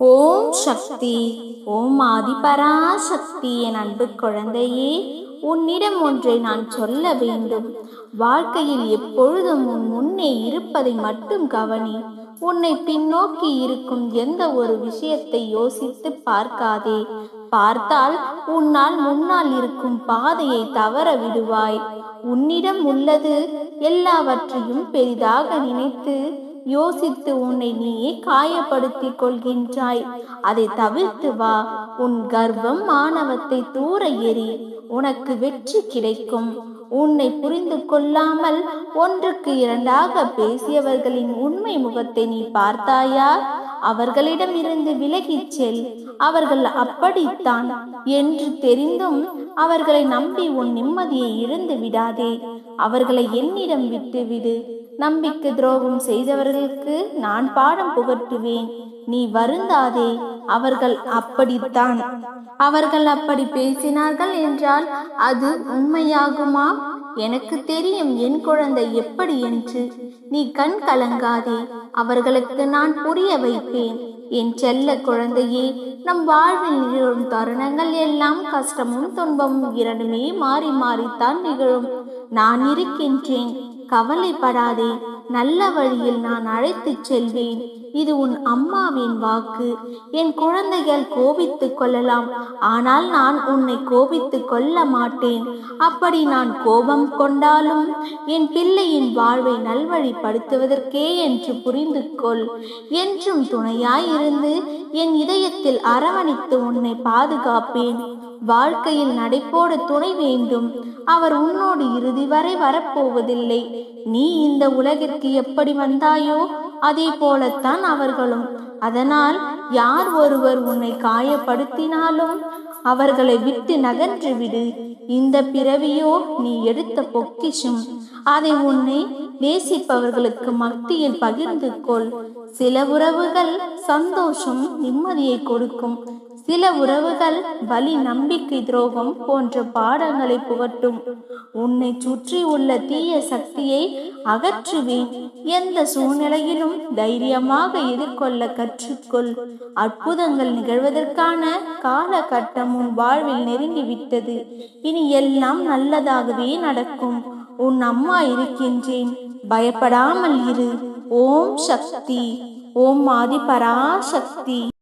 ஓம் சக்தி ஓம் ஆதிபராசக்தி என் அன்பு குழந்தையே உன்னிடம் ஒன்றை நான் சொல்ல வேண்டும். வாழ்க்கையில் எப்பொழுதும் உன் முன்னே இருப்பதை மட்டும் கவனி. உன்னை பின்னோக்கி இருக்கும் எந்த ஒரு விஷயத்தை யோசித்து பார்க்காதே. பார்த்தால் உன்னால் முன்னால் இருக்கும் பாதையை தவற விடுவாய். உன்னிடம் உள்ளது எல்லாவற்றையும் பெரிதாக நினைத்து யோசித்து உன்னை நீயே காயப்படுத்திக் கொள்கின்றாய். அதை தவிர்த்து வா. உன் கர்வம் மாணவத்தை தூர எறி உனக்கு வெற்றி கிடைக்கும். உன்னை புரிந்து கொள்ளாமல் ஒன்றுக்கு இரண்டாக பேசியவர்களின் உண்மை முகத்தை நீ பார்த்தாயா? அவர்களிடம் இருந்து விலகிச் செல். அவர்கள் அப்படித்தான். என்று தெரிந்தும் அவர்களை நம்பி உன் நிம்மதியை இழந்து விடாதே அவர்களை என்னிடம் விட்டுவிடு. நம்பிக்கை துரோகம் செய்தவர்களுக்கு நான் பாடம் புகட்டுவேன். நீ வருந்தாதே அவர்கள் அப்படித்தான். அவர்கள் அப்படி பேசினார்கள் என்றால் அது உண்மையாகுமா? எனக்கு தெரியும் என் குழந்தை எப்படி என்று. நீ கண் கலங்காதே அவர்களுக்கு நான் புரிய வைப்பேன். என் செல்ல குழந்தையே நம் வாழ்வில் நிகழும் தருணங்கள் எல்லாம் கஷ்டமும் துன்பமும் இரண்டுமே மாறி மாறித்தான் நிகழும். நான் இருக்கின்றேன். கவலைப்படாதே நல்ல வழியில் நான் அழைத்துச் செல்வேன். இது உன் அம்மாவின் வாக்கு. என் குழந்தைகள் கோபித்துக் கொள்ளலாம். ஆனால் நான் உன்னை கோபித்துக் கொள்ள மாட்டேன். அப்படி நான் கோபம் கொண்டாலும் என் பிள்ளையின் வாழ்வை நல்வழிப்படுத்துவதற்கே என்று புரிந்து கொள். என்றும் துணையாயிருந்து என் இதயத்தில் அரவணைத்து உன்னை பாதுகாப்பேன். வாழ்க்கையில் நடைபோட துணை வேண்டும். அவர் உன்னோடு இறுதி வரை வரப்போவதில்லை. நீ இந்த உலகிற்கு எப்படி வந்தாயோ அதே போலத்தான் அவர்களும். அதனால் யார் ஒருவர் உன்னை காயப்படுத்தினாலும் அவர்களை விட்டு நகன்று விடு. இந்த பிறவியோ நீ எடுத்த பொக்கிஷம். அதை உன்னை நேசிப்பவர்களுக்கு மத்தியில் பகிர்ந்து கொள். சில உறவுகள் சந்தோஷம் நிம்மதியை கொடுக்கும். சில உறவுகள் வலி நம்பிக்கை துரோகம் போன்ற பாடங்களை புகட்டும். உன்னை சுற்றி உள்ள தீய சக்தியை அகற்றுவேன் எந்த சூழ்நிலையிலும் தைரியமாக எதிர்கொள்ள கற்றுக்கொள். அற்புதங்கள் நிகழ்வதற்கான காலகட்டம் உன் வாழ்வில் நெருங்கிவிட்டது. இனி எல்லாம் நல்லதாகவே நடக்கும். உன் அம்மா இருக்கின்றேன். பயப்படாமல் இரு. ஓம் சக்தி. ஓம் ஆதி பராசக்தி